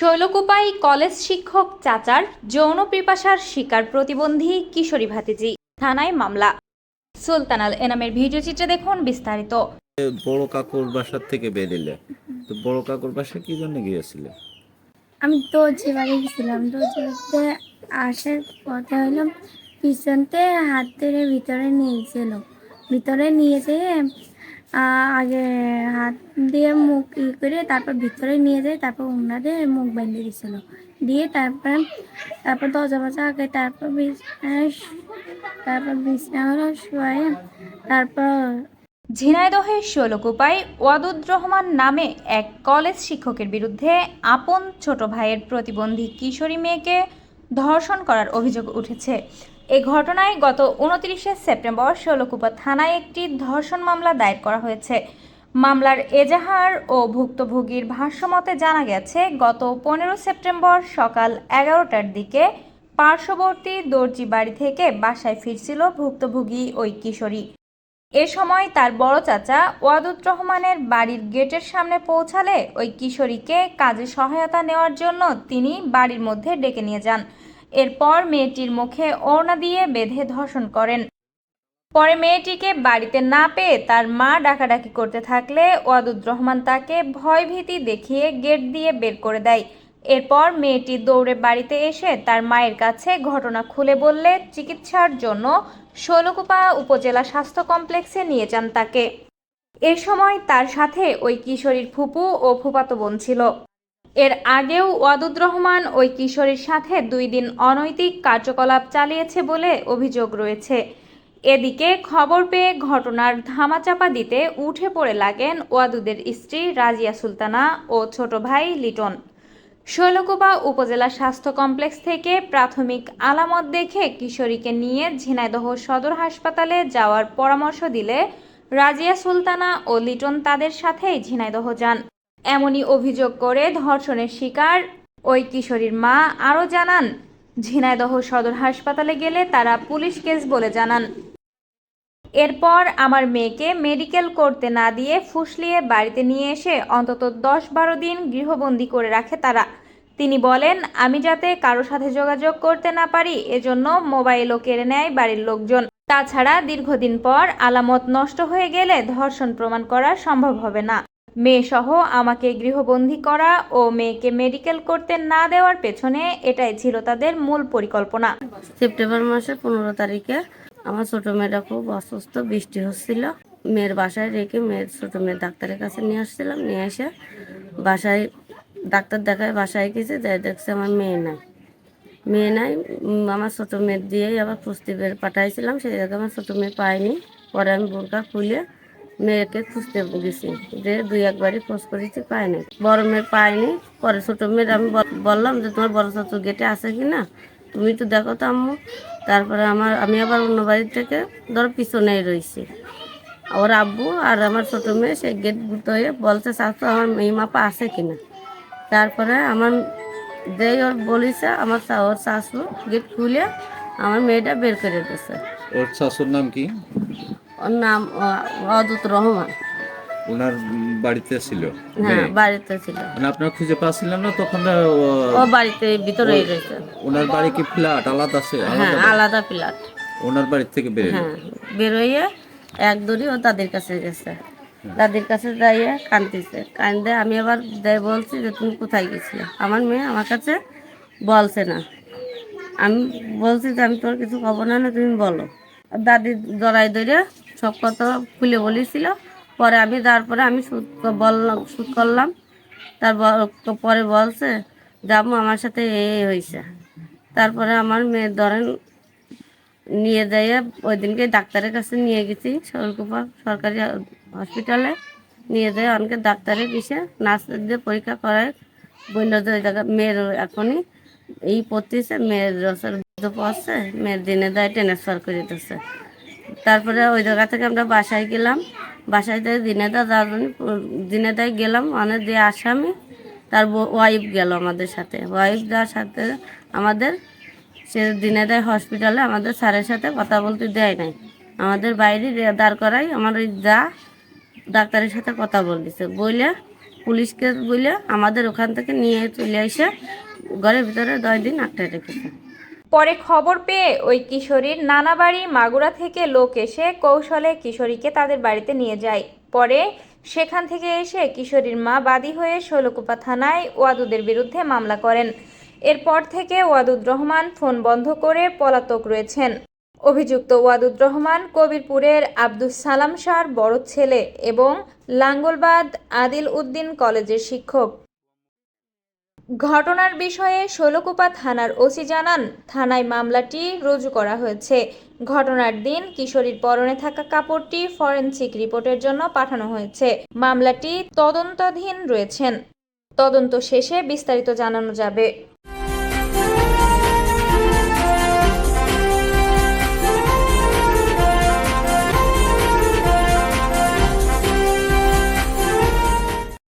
শৈলকুপাই college শিক্ষক চাচার যৌন পিপাসার শিকার প্রতিবন্ধী কিশোরী ভাতিজি। থানায় মামলা। সুলতানাল এনামের ভিডিও চিত্রে দেখুন বিস্তারিত। বড় কাকুর বাসার থেকে বেরিলে। তো বড় কাকুর বাসা কি জন্য গিয়েছিলে? আমি দর্জি বাড়ি গেছিলাম। দর্জি বাড়িতে আসার পথে হইলাম পিছনতে হাত ধরে ভিতরে নিয়েছিল ভিতরে নিয়ে যেয়ে আগে হাত দিয়ে মুখ ই করে তারপর ভিতরে নিয়ে যায় তারপর ওনাদের মুখ বেঁধে দিয়েছিল দিয়ে তারপর তারপর দরজা বাজা আগে তারপর বিছানায় তারপর বিছনা শুয়ে তারপর ঝিনাইদহের শৈলকুপায় ওয়াদুদ রহমান নামে এক কলেজ শিক্ষকের বিরুদ্ধে আপন ছোট ভাইয়ের প্রতিবন্ধী কিশোরী মেয়েকে ধর্ষণ করার অভিযোগ উঠেছে। এ ঘটনায় গত উনত্রিশে সেপ্টেম্বর শৈলকুপা থানায় একটি ধর্ষণ মামলা দায়ের করা হয়েছে। মামলার এজাহার ও ভুক্তভোগীর ভাষ্যমতে জানা গেছে, গত পনেরো সেপ্টেম্বর সকাল এগারোটার দিকে পার্শ্ববর্তী দর্জি বাড়ি থেকে বাসায় ফিরছিল ভুক্তভোগী ওই কিশোরী। এ সময় তার বড় চাচা ওয়াদুদ রহমানের বাড়ির গেটের সামনে পৌঁছালে ওই কিশোরীকে কাজে সহায়তা নেওয়ার জন্য তিনি বাড়ির মধ্যে ডেকে নিয়ে যান। এরপর মেয়েটির মুখে ওড়না দিয়ে বেঁধে ধর্ষণ করেন। পরে মেয়েটিকে বাড়িতে না পেয়ে তার মা ডাকাডাকি করতে থাকলে ওয়াদুদ রহমান তাকে ভয়ভীতি দেখিয়ে গেট দিয়ে বের করে দেয়। এরপর মেয়েটি দৌড়ে বাড়িতে এসে তার মায়ের কাছে ঘটনা খুলে বললে চিকিৎসার জন্য শৈলকুপা উপজেলা স্বাস্থ্য কমপ্লেক্সে নিয়ে যান তাকে। এ সময় তার সাথে ওই কিশোরীর ফুপু ও ফুপাতো বোন ছিল। এর আগেও ওয়াদুদ রহমান ওই কিশোরীর সাথে দুই দিন অনৈতিক কার্যকলাপ চালিয়েছে বলে অভিযোগ রয়েছে। এদিকে খবর পেয়ে ঘটনার ধামাচাপা দিতে উঠে পড়ে লাগেন ওয়াদুদের স্ত্রী রাজিয়া সুলতানা ও ছোট ভাই লিটন। শৈলকুপা উপজেলা স্বাস্থ্য কমপ্লেক্স থেকে প্রাথমিক আলামত দেখে কিশোরীকে নিয়ে ঝিনাইদহ সদর হাসপাতালে যাওয়ার পরামর্শ দিলে রাজিয়া সুলতানা ও লিটন তাদের সাথেই ঝিনাইদহ যান। এমনই অভিযোগ করে ধর্ষণের শিকার ওই কিশোরীর মা। আরও জানান, ঝিনাইদহ সদর হাসপাতালে গেলে তারা পুলিশ কেস বলে জানান। এরপর আমার মেয়েকে মেডিকেল করতে না দিয়ে ফুসলিয়ে বাড়িতে নিয়ে এসে অন্তত দশ বারো দিন গৃহবন্দী করে রাখে তারা। তিনি বলেন, আমি যাতে কারও সাথে যোগাযোগ করতে না পারি, এজন্য মোবাইলও কেড়ে নেয় বাড়ির লোকজন। তাছাড়া দীর্ঘদিন পর আলামত নষ্ট হয়ে গেলে ধর্ষণ প্রমাণ করা সম্ভব হবে না। মেয়েসহ আমাকে গৃহবন্দী করা ও মেয়েকে মেডিকেল করতে না দেওয়ার পেছনে এটাই ছিল তাদের মূল পরিকল্পনা। সেপ্টেম্বর মাসের পনেরো তারিখে আমার ছোট মেয়েটা খুব অসুস্থ, বৃষ্টি হচ্ছিল। মেয়ের বাসায় রেখে মেয়ের ছোট মেয়ের ডাক্তারের কাছে নিয়ে আসছিলাম। নিয়ে এসে বাসায় ডাক্তার দেখায় বাসায় গেছে, যাই দেখছে আমার মেয়ে নাই। মেয়ে নাই আমার ছোট মেয়ের দিয়েই আবার খুঁজতে বের পাঠাইছিলাম। সেই জায়গায় আমার ছোট মেয়ে পাইনি পরে আমি বোরকা খুলে মেয়েকে খুঁজতে গেছি যে দুই একবারই খোঁজ করেছি পায়নি বড় মেয়ে পায়নি। পরে ছোট মেয়ের আমি বললাম যে, তোমার বড় ছোট গেটে আছে কি না? তুমি তো দেখো তো আম্মু। তারপরে আমার আমি আবার অন্য বাড়ি থেকে ধরো পিছনেই রয়েছি। ওর আব্বু আর আমার ছোট মেয়ে, সেই গেট গুতো হয়ে বলছে শাশু আমার মেয়ে মাপা আছে কিনা তারপরে আমার যেই ওর বলিছে, আমার ওর শাশু গেট খুলে আমার মেয়েটা বের করে দিয়েছে ওর শাশুর নাম কি? ওর নাম অদূত রহমান। ওনার বাড়িতে ছিল হ্যাঁ বাড়িতে ছিল। মানে আপনার খুঁজে পাচ্ছিলেন না তখন ও বাড়িতে ভিতরেই রয়েছে। ওনার বাড়ি কি ফ্ল্যাট আলাদা আছে? হ্যাঁ আলাদা প্লাট ওনার বাড়ি থেকে বেরিয়ে হ্যাঁ বেরোইয়ে এক দড়ি ও দাদির কাছে গেছে। দাদির কাছে যাইয়ে কান্দিছে কান্দে আমি আবার যাই বলছি যে তুমি কোথায় গেছিলে? আমার মেয়ে আমার কাছে বলছে না। আমি বলছি যে আমি তোর কিছু খবর না না তুমি বলো। দাদি জড়াই ধরে সব কথা খুলে বলেছিল। পরে আমি, তারপরে আমি সুদ বললাম, সুদ করলাম। তার পরে বলছে যাব আমার সাথে এই হয়েছে তারপরে আমার মেয়ে ধরেন, নিয়ে যাইয়ে ওই দিনকে ডাক্তারের কাছে নিয়ে গেছি সরকুপা সরকারি হসপিটালে। নিয়ে যাই অনেকে ডাক্তারে দিছে নার্স দিয়ে পরীক্ষা করায়। বলল যে ওই জায়গা, মেয়ের এখনই এই পড়তেছে, মেয়ের রসের পড়ছে, মেয়ের দিনে দেয় ট্রান্সফার করে দিতেছে। তারপরে ওই জায়গা থেকে আমরা বাসায় গেলাম। বাসায় থেকে দিনে দা যাওয়ার দিনে দায় গেলাম মানে যে আসামি, তার ওয়াইফ গেল আমাদের সাথে। ওয়াইফ যাওয়ার সাথে আমাদের, সে দিনে দেয় হসপিটালে আমাদের স্যারের সাথে কথা বলতে দেয় নাই। আমাদের বাইরে দাঁড় করাই, আমার ওই যা ডাক্তারের সাথে কথা বলতেছে। বলে পুলিশকে বলে আমাদের ওখান থেকে নিয়ে চলে এসে ঘরের ভিতরে দশ দিন আটটায় রেখেছে। পরে খবর পেয়ে ওই কিশোরীর নানা বাড়ি মাগুরা থেকে লোক এসে কৌশলে কিশোরীকে তাদের বাড়িতে নিয়ে যায়। পরে সেখান থেকে এসে কিশোরীর মা বাদী হয়ে শৈলকুপা থানায় ওয়াদুদের বিরুদ্ধে মামলা করেন। এরপর থেকে ওয়াদুদ রহমান ফোন বন্ধ করে পলাতক রয়েছেন। অভিযুক্ত ওয়াদুদ রহমান কবিরপুরের আব্দুস সালাম শাহর বড় ছেলে এবং লাঙ্গলবাদ আদিল উদ্দিন কলেজের শিক্ষক। ঘটনার বিষয়ে শৈলকুপা থানার ওসি জানান, থানায় মামলাটি রুজু করা হয়েছে। ঘটনার দিন কিশোরীর পরনে থাকা কাপড়টি ফরেন্সিক রিপোর্টের জন্য পাঠানো হয়েছে। মামলাটি তদন্তাধীন রয়েছেন। তদন্ত শেষে বিস্তারিত জানানো যাবে।